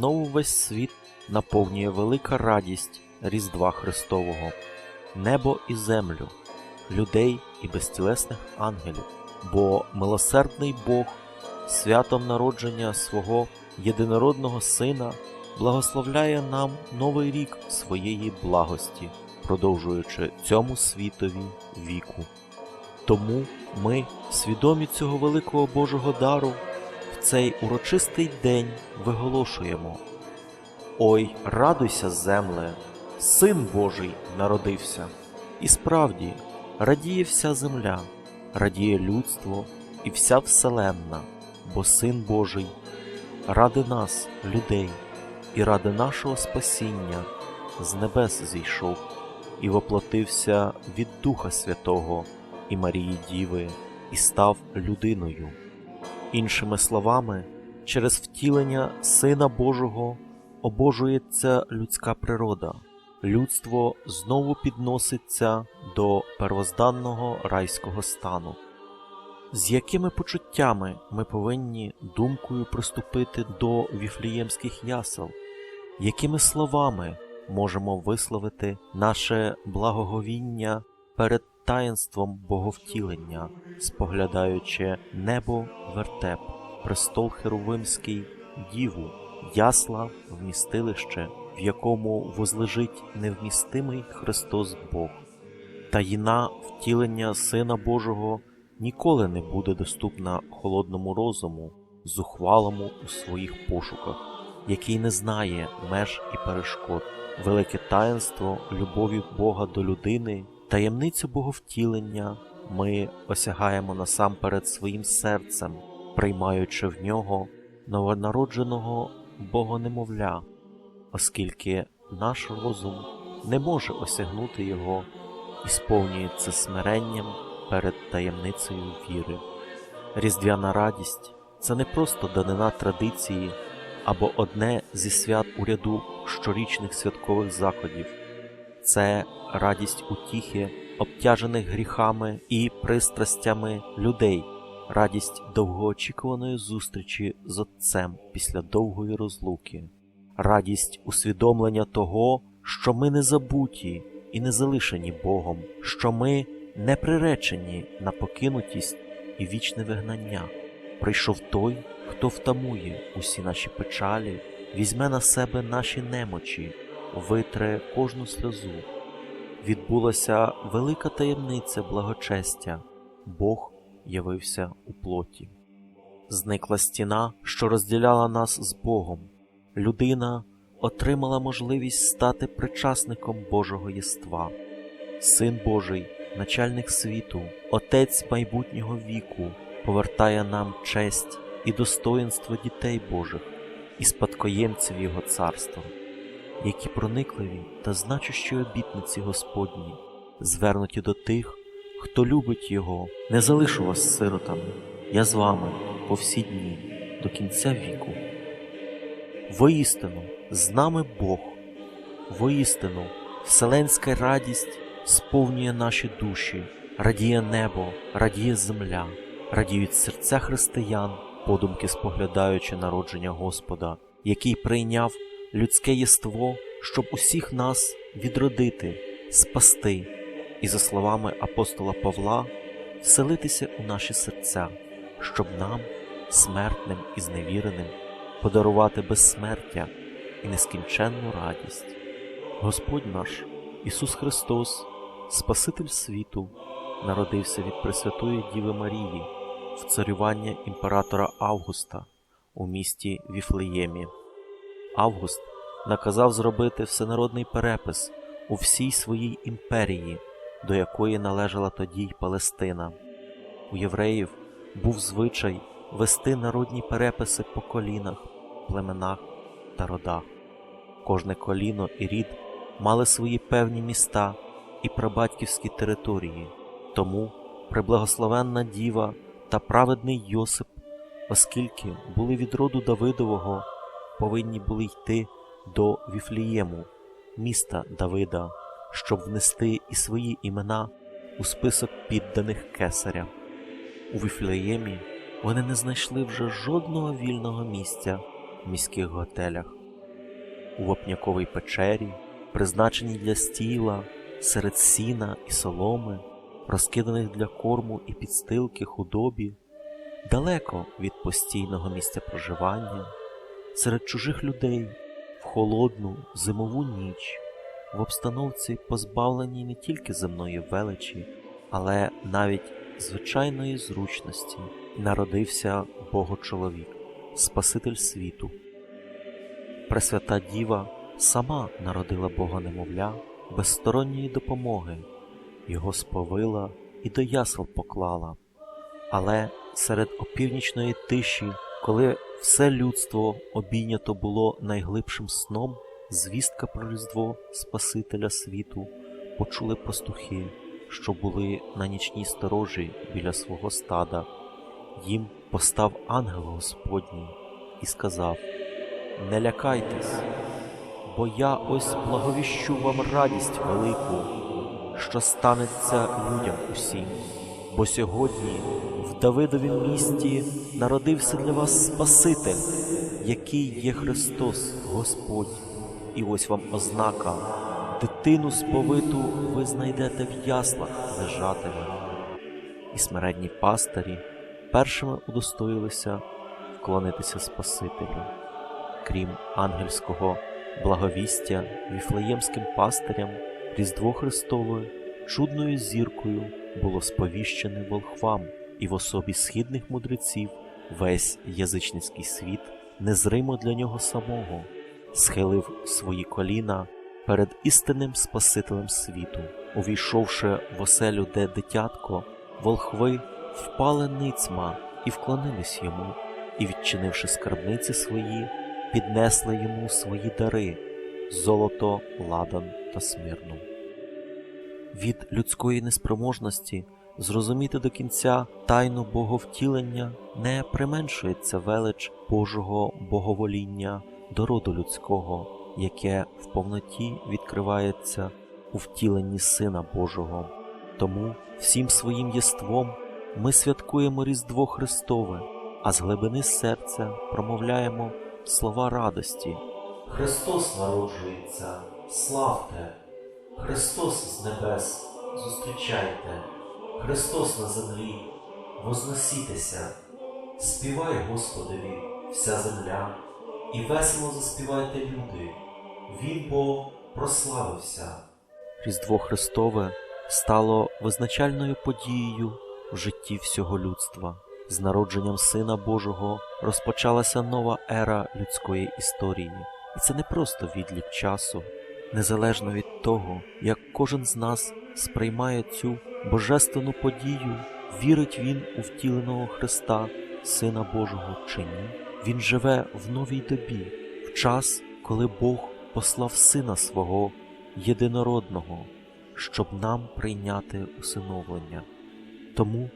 знову весь світ наповнює велика радість Різдва Христового, небо і землю, людей і безтілесних ангелів, бо милосердний Бог святом народження свого єдинородного Сина благословляє нам новий рік своєї благості, продовжуючи цьому світові віку. Тому ми, свідомі цього великого Божого дару, цей урочистий день виголошуємо: Ой, радуйся, земле, Син Божий народився. І справді радіє вся земля, радіє людство і вся вселенна, бо Син Божий ради нас, людей, і ради нашого спасіння з небес зійшов і воплотився від Духа Святого і Марії Діви, і став людиною. Іншими словами, через втілення Сина Божого обожується людська природа. Людство знову підноситься до первозданного райського стану. З якими почуттями ми повинні думкою приступити до віфліємських ясел, якими словами можемо висловити наше благоговіння перед таїнством боговтілення, споглядаючи небо вертеп, престол Херувимський, діву, ясла, вмістилище, в якому возлежить невмістимий Христос Бог. Таїна втілення Сина Божого ніколи не буде доступна холодному розуму, зухвалому у своїх пошуках, який не знає меж і перешкод, велике таїнство любові Бога до людини, таємницю Боговтілення ми осягаємо насамперед своїм серцем, приймаючи в нього новонародженого Богонемовля, оскільки наш розум не може осягнути його і сповнюється смиренням перед таємницею віри. Різдвяна радість це не просто данина традиції або одне зі свят у ряду щорічних святкових заходів, це радість утіхи, обтяжених гріхами і пристрастями людей, радість довгоочікуваної зустрічі з Отцем після довгої розлуки, радість усвідомлення того, що ми не забуті і не залишені Богом, що ми не приречені на покинутість і вічне вигнання. Прийшов той, хто втамує усі наші печалі, візьме на себе наші немочі, витре кожну сльозу. Відбулася велика таємниця благочестя, Бог явився у плоті. Зникла стіна, що розділяла нас з Богом. Людина отримала можливість стати причасником Божого єства. Син Божий, начальник світу, Отець майбутнього віку, повертає нам честь і достоїнство дітей Божих і спадкоємців Його царства, які проникливі та значущі обітниці Господні, звернуті до тих, хто любить Його, не залишу вас сиротами, я з вами по всі дні до кінця віку. Воістину, з нами Бог, воістину, вселенська радість сповнює наші душі, радіє небо, радіє земля, радіють серця християн, подумки споглядаючи народження Господа, який прийняв людське єство, щоб усіх нас відродити, спасти, і, за словами апостола Павла, вселитися у наші серця, щоб нам, смертним і зневіреним, подарувати безсмертя і нескінченну радість. Господь наш, Ісус Христос, Спаситель світу, народився від Пресвятої Діви Марії в царювання імператора Августа у місті Віфлеємі. Август наказав зробити всенародний перепис у всій своїй імперії, до якої належала тоді й Палестина. У євреїв був звичай вести народні переписи по колінах, племенах та родах. Кожне коліно і рід мали свої певні міста і прабатьківські території, тому преблагословенна діва та праведний Йосип, оскільки були від роду Давидового, повинні були йти до Віфлієму, міста Давида, щоб внести і свої імена у список підданих кесаря. У Віфлеємі вони не знайшли вже жодного вільного місця в міських готелях. у вапняковій печері, призначеній для стіла, серед сіна і соломи, розкиданих для корму і підстилки худобі, далеко від постійного місця проживання, серед чужих людей, в холодну зимову ніч, в обстановці позбавленій не тільки земної величі, але навіть звичайної зручності, народився Богочоловік, Спаситель світу. Пресвята Діва сама народила Бога немовля без сторонньої допомоги, його сповила і до ясел поклала. Але серед опівнічної тиші, коли все людство обійнято було найглибшим сном, звістка про Різдво Спасителя світу почули пастухи, що були на нічній сторожі біля свого стада. Їм постав ангел Господній і сказав: Не лякайтесь, бо я ось благовіщу вам радість велику, що станеться людям усім. Бо сьогодні в Давидовім місті народився для вас Спаситель, який є Христос Господь. І ось вам ознака, дитину сповиту ви знайдете в яслах лежатиме. І смиренні пастирі першими удостоїлися вклонитися Спасителю. Крім ангельського благовістя віфлеємським пастирям, Різдво Христове чудною зіркою було сповіщене волхвам, і в особі східних мудреців весь язичницький світ незримо для нього самого схилив свої коліна перед істинним Спасителем світу, увійшовши в оселю, де дитятко, волхви впали ницьма і вклонились йому, і, відчинивши скарбниці свої, піднесли йому свої дари золото, ладан та смирну. Від людської неспроможності зрозуміти до кінця тайну боговтілення не применшується велич Божого боговоління до роду людського, яке в повноті відкривається у втіленні Сина Божого. Тому всім своїм єством ми святкуємо Різдво Христове, а з глибини серця промовляємо слова радості. Христос народжується, славте! Христос з небес, зустрічайте, Христос на землі, возносітеся, співай Господові, вся земля, і весело заспівайте люди, Він бо прославився. Різдво Христове стало визначальною подією в житті всього людства. З народженням Сина Божого розпочалася нова ера людської історії, і це не просто відлік часу незалежно від того, як кожен з нас сприймає цю божественну подію, вірить він у втіленого Христа, Сина Божого чи ні, він живе в новій добі, в час, коли Бог послав Сина свого єдинородного, щоб нам прийняти усиновлення. Тому,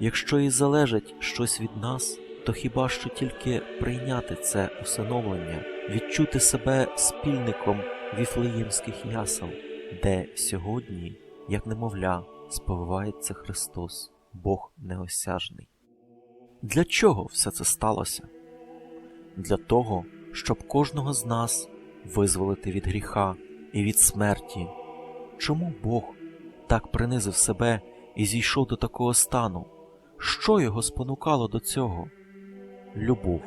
якщо і залежить щось від нас, то хіба що тільки прийняти це усиновлення, відчути себе спільником віфлеємських ясел, де сьогодні, як немовля, сповивається Христос, Бог неосяжний. Для чого все це сталося? Для того, щоб кожного з нас визволити від гріха і від смерті. Чому Бог так принизив себе і зійшов до такого стану? Що його спонукало до цього? Любов.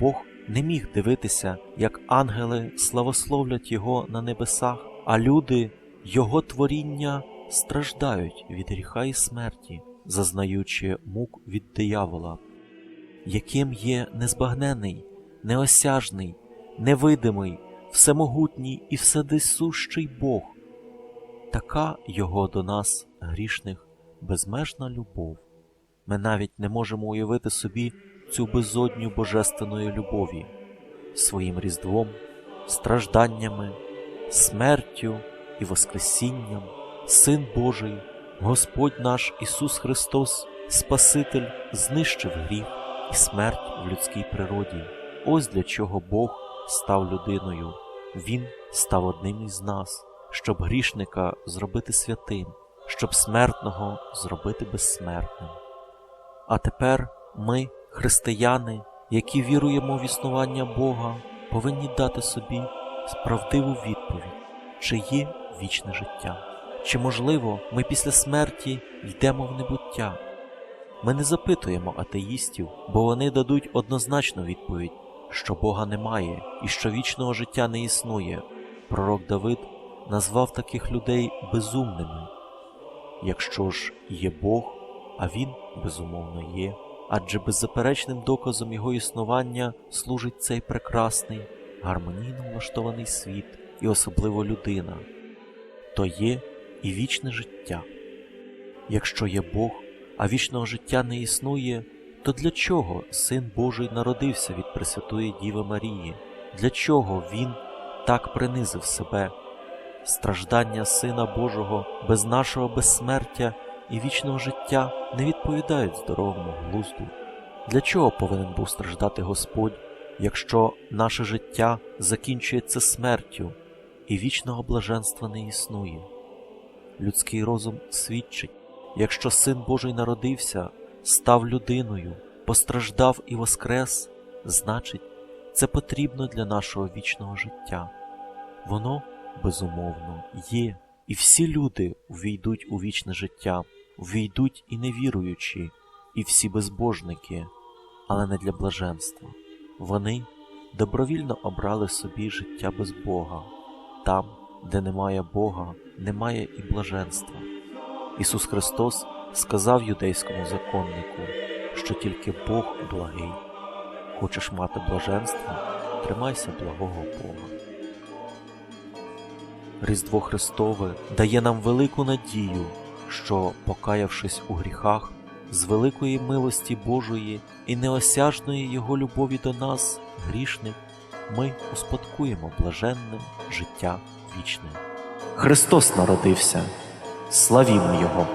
Бог не міг дивитися, як ангели славословлять Його на небесах, а люди, Його творіння, страждають від гріха і смерті, зазнаючи мук від диявола, яким є незбагнений, неосяжний, невидимий, всемогутній і вседисущий Бог, така Його до нас, грішних, безмежна любов. Ми навіть не можемо уявити собі цю безодню божественної любові своїм різдвом, стражданнями, смертю і Воскресінням, Син Божий, Господь наш Ісус Христос, Спаситель, знищив гріх і смерть в людській природі. Ось для чого Бог став людиною, Він став одним із нас, щоб грішника зробити святим, щоб смертного зробити безсмертним. А тепер ми, християни, які віруємо в існування Бога, повинні дати собі справдиву відповідь, чи є вічне життя, чи, можливо, ми після смерті йдемо в небуття. Ми не запитуємо атеїстів, бо вони дадуть однозначну відповідь, що Бога немає і що вічного життя не існує. Пророк Давид назвав таких людей безумними. Якщо ж є Бог, а Він безумовно є, адже беззаперечним доказом його існування служить цей прекрасний, гармонійно влаштований світ і особливо людина, то є і вічне життя. Якщо є Бог, а вічного життя не існує, то для чого Син Божий народився від Пресвятої Діви Марії? Для чого Він так принизив себе? Страждання Сина Божого без нашого безсмертя і вічного життя не відповідають здоровому глузду. Для чого повинен був страждати Господь, якщо наше життя закінчується смертю і вічного блаженства не існує? Людський розум свідчить, якщо Син Божий народився, став людиною, постраждав і воскрес, значить, це потрібно для нашого вічного життя. Воно, безумовно, є, і всі люди увійдуть у вічне життя, увійдуть і невіруючі, і всі безбожники, але не для блаженства. Вони добровільно обрали собі життя без Бога. Там, де немає Бога, немає і блаженства. Ісус Христос сказав юдейському законнику, що тільки Бог благий. Хочеш мати блаженство, тримайся благого Бога. Різдво Христове дає нам велику надію, що, покаявшись у гріхах, з великої милості Божої і неосяжної Його любові до нас, грішних, ми успадкуємо блаженне життя вічне. Христос народився, славімо Його!